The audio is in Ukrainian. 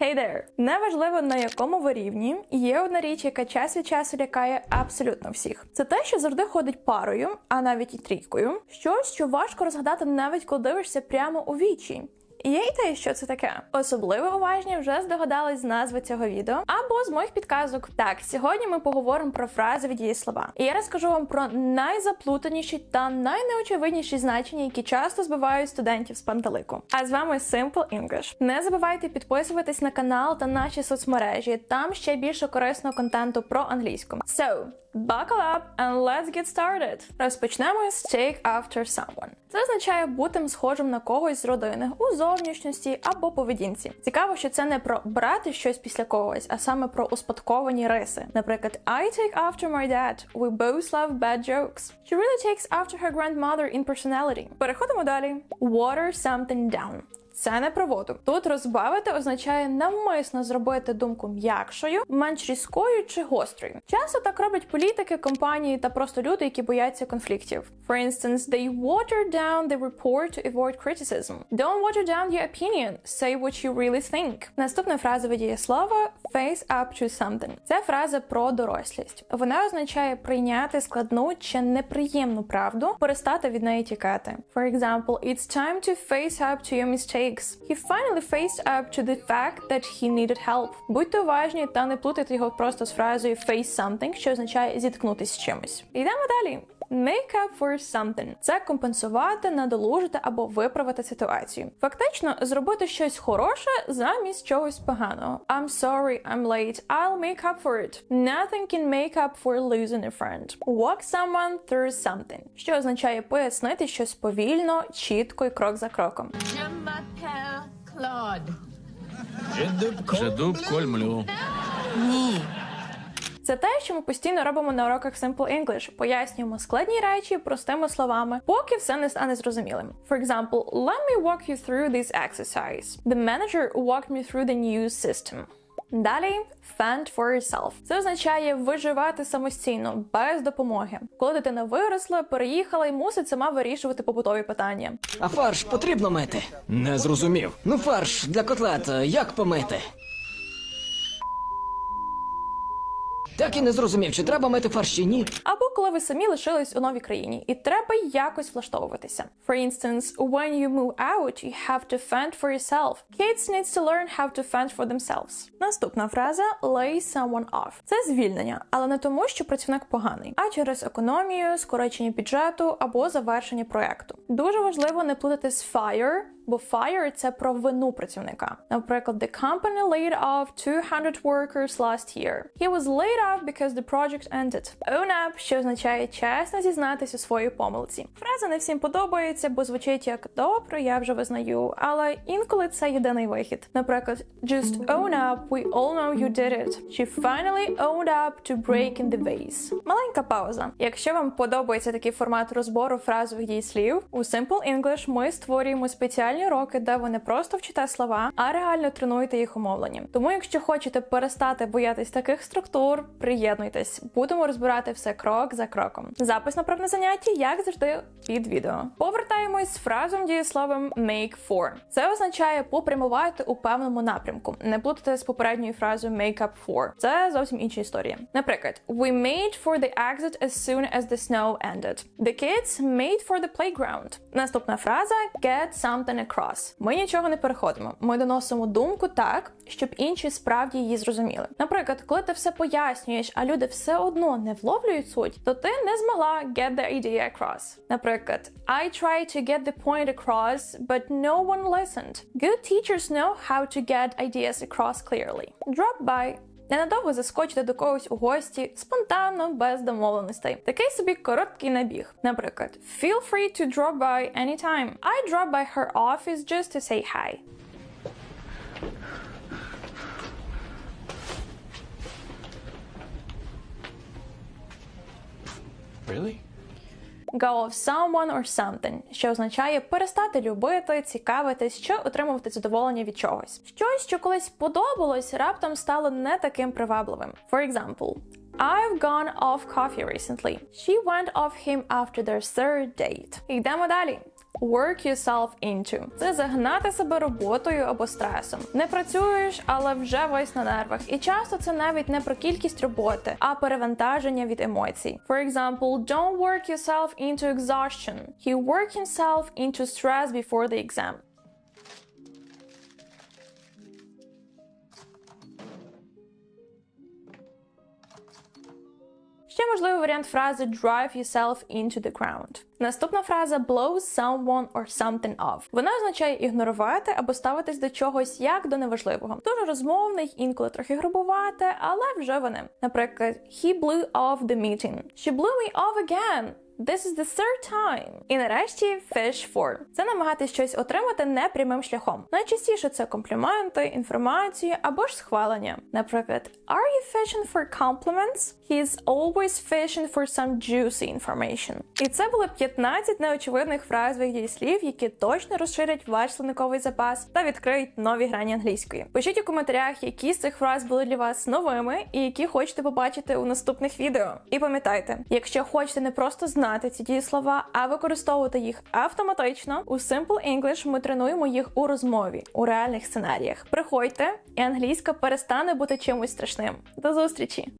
Hey there! Неважливо на якому ви рівні, є одна річ, яка час від часу лякає абсолютно всіх. Це те, що завжди ходить парою, а навіть і трійкою. Щось, що важко розгадати навіть коли дивишся прямо у вічі. Є ідея, що це таке. Особливо уважні вже здогадались з назви цього відео або з моїх підказок. Так, сьогодні ми поговоримо про фрази від дієслова. І я розкажу вам про найзаплутаніші та найнеочевидніші значення, які часто збивають студентів з пантелику. А з вами Simple English. Не забувайте підписуватись на канал та наші соцмережі. Там ще більше корисного контенту про англійську. So, Buckle up and let's get started. Розпочнемо з take after someone. Це означає бути схожим на когось з родини у зовнішності або поведінці. Цікаво, що це не про брати щось після когось, а саме про успадковані риси. Наприклад, I take after my dad. We both love bad jokes. She really takes after her grandmother in personality. Переходимо далі. Water something down. Це не про воду. Тут розбавити означає навмисно зробити думку м'якшою, менш різкою чи гострою. Часто так роблять політики, компанії та просто люди, які бояться конфліктів. For instance, they water down the report to avoid criticism. Don't water down your opinion. Say what you really think. Наступна фраза видіє слова face up to something. Це фраза про дорослість. Вона означає прийняти складну чи неприємну правду, перестати від неї тікати. For example, it's time to face up to your mistakes. He finally faced up to the fact that he needed help. Будьте уважні та не плутайте його просто з фразою face something, що означає зіткнутися з чимось. Йдемо далі. Make up for something – це компенсувати, надолужити або виправити ситуацію. Фактично, зробити щось хороше замість чогось поганого. I'm sorry, I'm late. I'll make up for it. Nothing can make up for losing a friend. Walk someone through something, що означає пояснити щось повільно, чітко і крок за кроком. Je m'appelle Claude. Жеду кольмлю. Це те, що ми постійно робимо на уроках Simple English. Пояснюємо складні речі простими словами, поки все не стане зрозумілим. For example, let me walk you through this exercise. The manager walked me through the new system. Далі fend for yourself. Це означає виживати самостійно, без допомоги. Коли дитина виросла, переїхала і мусить сама вирішувати побутові питання. А фарш потрібно мити? Не зрозумів. Ну, фарш для котлет як помити? Так і не зрозумів, чи треба мити фарш чи ні. Або коли ви самі лишились у новій країні, і треба якось влаштовуватися. For instance, when you move out, you have to fend for yourself. Kids needs to learn how to fend for themselves. Наступна фраза lay someone off. Це звільнення, але не тому, що працівник поганий, а через економію, скорочення бюджету або завершення проекту. Дуже важливо не плутати з fire, бо fire – це про вину працівника. Наприклад, the company laid off 200 workers last year. He was laid off because the project ended. Own up, що означає чесно зізнатися у своїй помилці. Фраза не всім подобається, бо звучить як добре, я вже визнаю, але інколи це єдиний вихід. Наприклад, just own up, we all know you did it. She finally owned up to breaking the vase. Маленька пауза. Якщо вам подобається такий формат розбору фразових дієслів, у Simple English ми створюємо спеціальні уроки, де ви не просто вчите слова, а реально тренуєте їх умовлення. Тому, якщо хочете перестати боятись таких структур, приєднуйтесь, будемо розбирати все крок за кроком. Запис на пробне заняття, як завжди, під відео. Повертаємось з фразом дієсловом make for. Це означає попрямувати у певному напрямку. Не плутати з попередньою фразою make up for. Це зовсім інша історія. Наприклад, we made for the exit as soon as the snow ended. The kids made for the playground. Наступна фраза get something across. Ми нічого не переходимо. Ми доносимо думку так, щоб інші справді її зрозуміли. Наприклад, коли ти все пояснюєш, а люди все одно не вловлюють суть, то ти не змогла get the idea across. Наприклад, I tried to get the point across, but no one listened. Good teachers know how to get ideas across clearly. Drop by Ненадовго заскочити до когось у гості спонтанно, без домовленостей. Такий собі короткий набіг. Наприклад, feel free to drop by anytime. I drop by her office just to say hi. Really? Go of someone or something, що означає перестати любити, цікавитись чи отримувати задоволення від чогось. Щось, що колись подобалось, раптом стало не таким привабливим. For example, I've gone off coffee recently. She went off him after their third date. Йдемо далі. Work yourself into – це загнати себе роботою або стресом. Не працюєш, але вже весь на нервах. І часто це навіть не про кількість роботи, а перевантаження від емоцій. For example, don't work yourself into exhaustion. He worked himself into stress before the exam. Ще можливий варіант фрази drive yourself into the ground. Наступна фраза blow someone or something off. Вона означає ігнорувати або ставитись до чогось як до неважливого. Дуже розмовний, інколи трохи грубувати, але вже вони. Наприклад, he blew off the meeting. She blew me off again. This is the third time. І нарешті fish for. Це намагатись щось отримати непрямим шляхом. Найчастіше це компліменти, інформація або ж схвалення. Наприклад, Are you fishing for compliments? He's always fishing for some juicy information. І це були 15 неочевидних фразових дієслів, які точно розширять ваш словниковий запас та відкриють нові грані англійської. Пишіть у коментарях, які з цих фраз були для вас новими і які хочете побачити у наступних відео. І пам'ятайте, якщо хочете не просто знати ці дієслова, а використовувати їх автоматично, у Simple English ми тренуємо їх у розмові у реальних сценаріях. Приходьте, і англійська перестане бути чимось страшним. До зустрічі!